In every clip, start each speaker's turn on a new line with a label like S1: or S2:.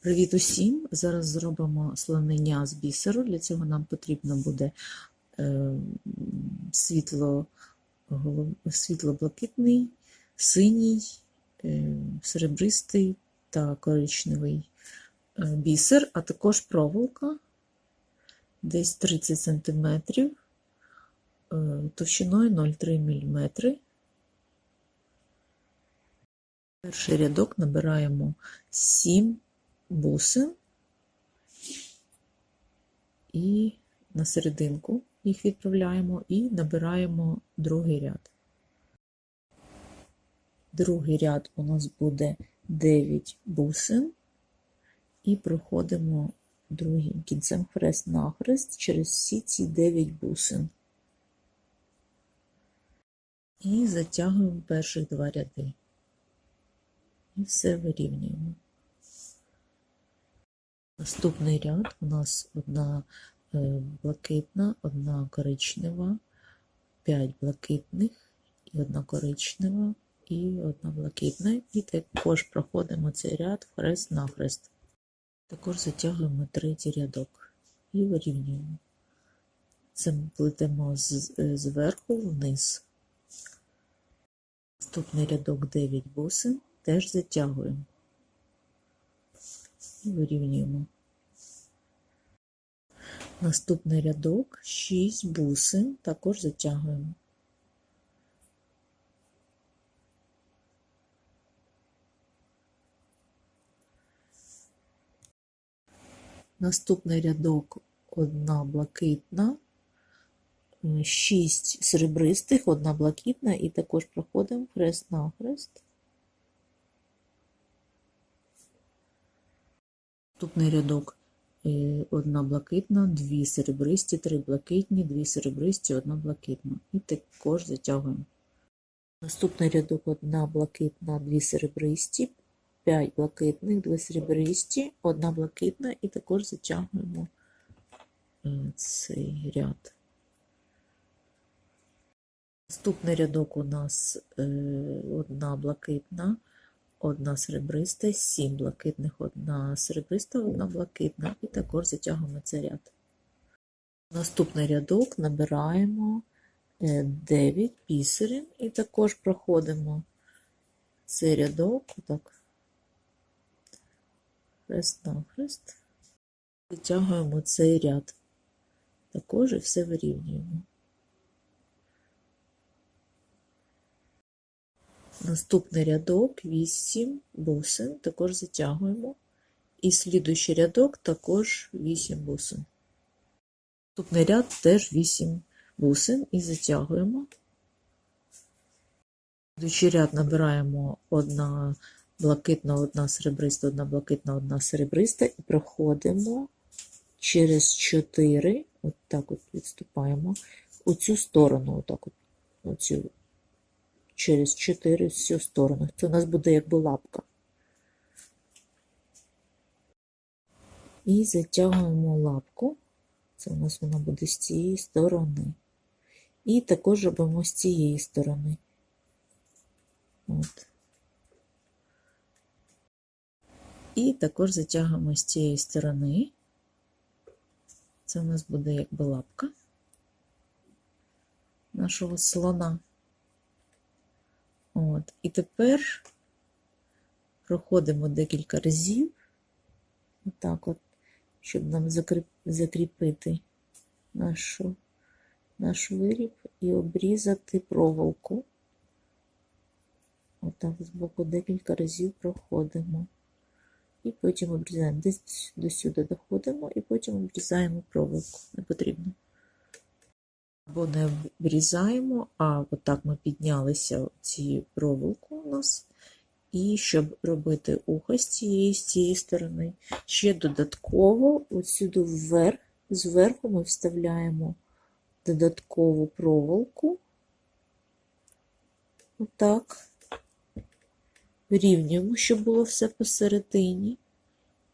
S1: Привіт усім! Зараз зробимо слонення з бісеру. Для цього нам потрібно буде е, світло, світло-блакитний, синій, е, серебристий та коричневий е, бісер, а також проволока десь 30 см товщиною 0,3 мм. Перший рядок набираємо 7 бусин і на серединку їх відправляємо і набираємо другий ряд. Другий ряд у нас буде 9 бусин і проходимо другим кінцем хрест-нахрест через всі ці 9 бусин. І затягуємо перших два ряди. І все вирівнюємо. Наступний ряд у нас одна е, блакитна, одна коричнева, 5 блакитних і одна коричнева і одна блакитна. І також проходимо цей ряд хрест-нахрест. Також затягуємо третій рядок і вирівнюємо. Це плетемо е, зверху вниз. Наступний рядок 9 бусин теж затягуємо і вирівнюємо. Наступний рядок 6 бусин також затягуємо. Наступний рядок одна блакитна, 6 серебристих, одна блакитна, і також проходимо хрест-нахрест. Наступний рядок е, одна блакитна, дві серебристі, три блакитні, дві серебристі, одна блакитна. І також затягуємо. Наступний рядок одна блакитна, дві серебристі, п'ять блакитних, дві серебристі, одна блакитна, і також затягуємо е, цей ряд. Наступний рядок у нас е, одна блакитна, одна серебриста, сім блакитних, одна серебриста, одна блакитна, і також затягуємо цей ряд. Наступний рядок набираємо 9 бісерин і також проходимо цей рядок, отак, хрест на хрест, затягуємо цей ряд. Також і все вирівнюємо. Наступний рядок 8 бусин, також затягуємо. І слідуючий рядок також 8 бусин. Наступний ряд теж 8 бусин і затягуємо. Слідуючий ряд набираємо одна блакитна, одна серебриста, одна блакитна, одна серебриста і проходимо через 4, от так от відступаємо, у цю сторону, отак от, оцю через 4 всю сторону. Це у нас буде якби лапка. І затягуємо лапку. Це у нас вона буде з цієї сторони. І також робимо з цієї сторони. От. І також затягуємо з цієї сторони. Це у нас буде якби лапка нашого слона. От. І тепер проходимо декілька разів, отак от, щоб нам закріпити нашу, наш виріб і обрізати проволоку. Отак з боку декілька разів проходимо. І потім обрізаємо. Десь до сюди доходимо, і потім обрізаємо проволоку. Не потрібно. Або не обрізаємо, а отак ми піднялися цією проволоку у нас. І щоб робити ухо з цієї, з цієї сторони, ще додатково отсюди вверх, зверху ми вставляємо додаткову проволоку. Отак. Вирівнюємо, щоб було все посередині.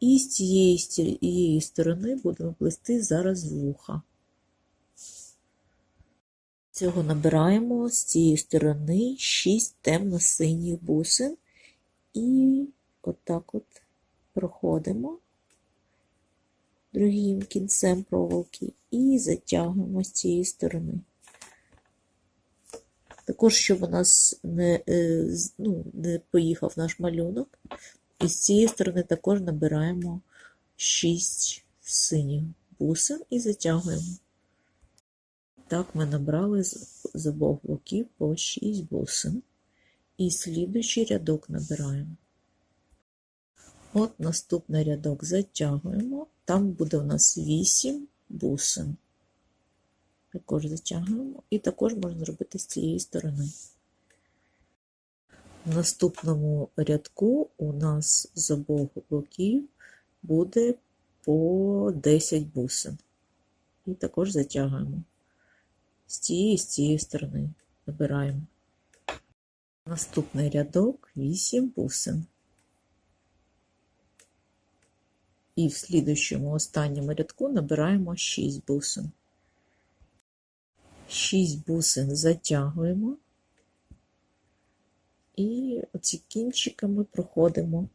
S1: І з цієї, з цієї сторони будемо плести зараз вуха. Цього набираємо з цієї сторони 6 темно-синіх бусин і отак от проходимо другим кінцем проволоки і затягуємо з цієї сторони. Також, щоб у нас не, е, ну, не поїхав наш малюнок, і з цієї сторони також набираємо 6 синіх бусин і затягуємо. Так ми набрали з, обох боків по 6 бусин. І слідуючий рядок набираємо. От наступний рядок затягуємо. Там буде у нас 8 бусин. Також затягуємо. І також можна зробити з цієї сторони. В наступному рядку у нас з обох боків буде по 10 бусин. І також затягуємо. З цієї і з цієї сторони набираємо. Наступний рядок 8 бусин. І в слідуючому останньому рядку набираємо 6 бусин. 6 бусин затягуємо. І оці кінчиками проходимо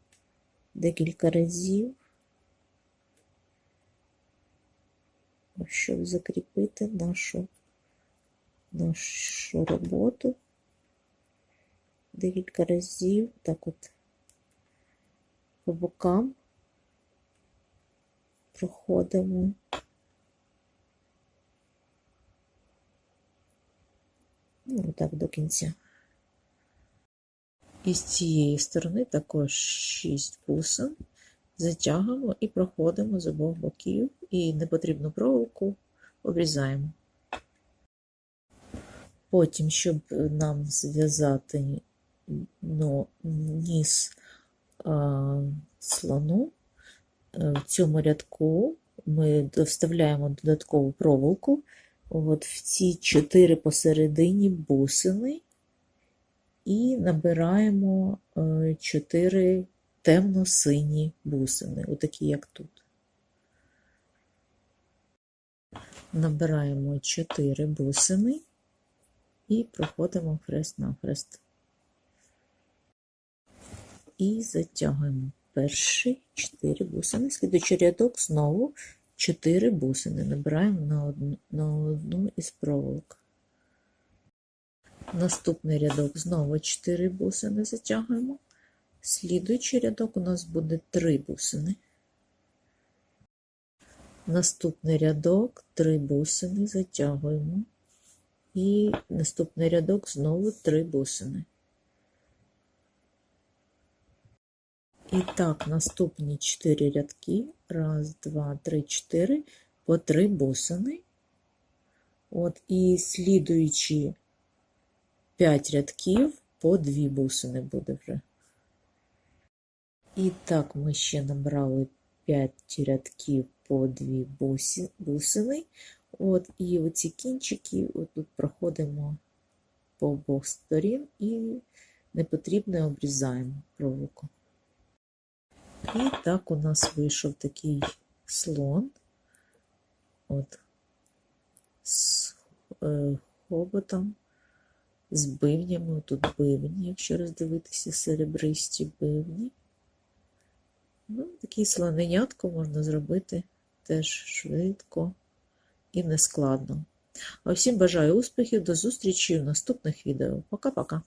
S1: декілька разів, щоб закріпити нашу, нашу роботу. Декілька разів, так от по бокам проходимо. Ну, так до кінця. І з цієї сторони також 6 бусин затягуємо і проходимо з обох боків, і непотрібну проволоку обрізаємо. Потім, щоб нам зв'язати ну, ніс а, слону, е, в цьому рядку ми вставляємо додаткову проволоку от в ці чотири посередині бусини і набираємо е, чотири темно-сині бусини, отакі як тут. Набираємо чотири бусини і проходимо хрест-навхрест. І затягуємо перші 4 бусини. Слідуючий рядок знову 4 бусини набираємо на одну, на одну із проволок. Наступний рядок знову 4 бусини затягуємо. Слідуючий рядок у нас буде 3 бусини. Наступний рядок 3 бусини затягуємо. І наступний рядок знову 3 бусини. І так, наступні 4 рядки. Раз, два, три, чотири, по 3 бусини. От, і слідуючі 5 рядків по 2 бусини буде вже. І так, ми ще набрали 5 рядків по 2 бусини. От, і оці кінчики отут проходимо по обох сторін і непотрібне обрізаємо проволоку. І так у нас вийшов такий слон. От, з е, хоботом, з бивнями. Тут бивні, якщо роздивитися, серебристі бивні. Ну, Такий слоненятко можна зробити теж швидко і нескладно. А всім бажаю успіхів, до зустрічі в наступних відео. Пока-пока!